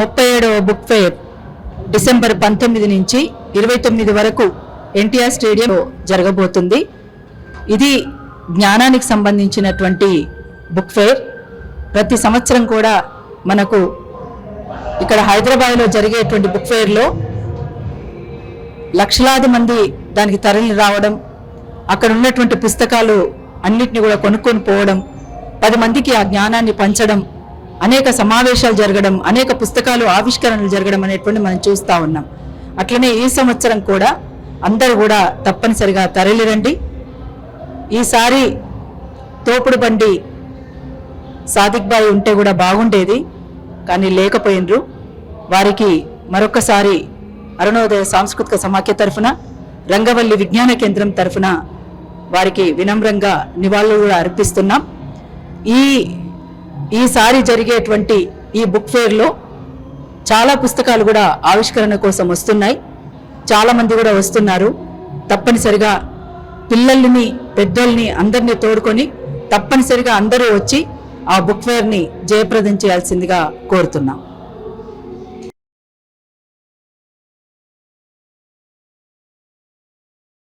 ముప్పై ఏడవ book fair December పంతొమ్మిది నుంచి ఇరవై తొమ్మిది వరకు ఎన్టీఆర్ స్టేడియం జరగబోతుంది. ఇది జ్ఞానానికి సంబంధించినటువంటి బుక్ ఫెయిర్. ప్రతి సంవత్సరం కూడా మనకు ఇక్కడ హైదరాబాద్లో జరిగేటువంటి బుక్ ఫెయిర్లో లక్షలాది మంది దానికి తరలి రావడం అక్కడ ఉన్నటువంటి పుస్తకాలు అన్నిటిని కూడా కొనుక్కొని పోవడం పది మందికి ఆ జ్ఞానాన్ని పంచడం అనేక సమావేశాలు జరగడం అనేక పుస్తకాలు ఆవిష్కరణలు జరగడం అనేటువంటి మనం చూస్తూ ఉన్నాం. అట్లనే ఈ సంవత్సరం కూడా అందరూ కూడా తప్పనిసరిగా తరలిరండి. ఈసారి తోపుడు బండి సాదిక్బాయి ఉంటే కూడా బాగుండేది కానీ లేకపోయినరు వారికి మరొకసారి అరుణోదయ సాంస్కృతిక సమాఖ్య తరఫున రంగవల్లి విజ్ఞాన కేంద్రం తరఫున వారికి వినమ్రంగా నివాళులు కూడా అర్పిస్తున్నాం. ఈ ఈసారి జరిగేటువంటి ఈ బుక్ ఫేర్లో చాలా పుస్తకాలు కూడా ఆవిష్కరణ కోసం వస్తున్నాయి. చాలామంది కూడా వస్తున్నారు. తప్పనిసరిగా పిల్లల్ని పెద్దోళ్ళని అందరినీ తోడుకొని తప్పనిసరిగా అందరూ వచ్చి ఆ బుక్ ఫేర్ని జయప్రదం చేయాల్సిందిగా కోరుతున్నాం.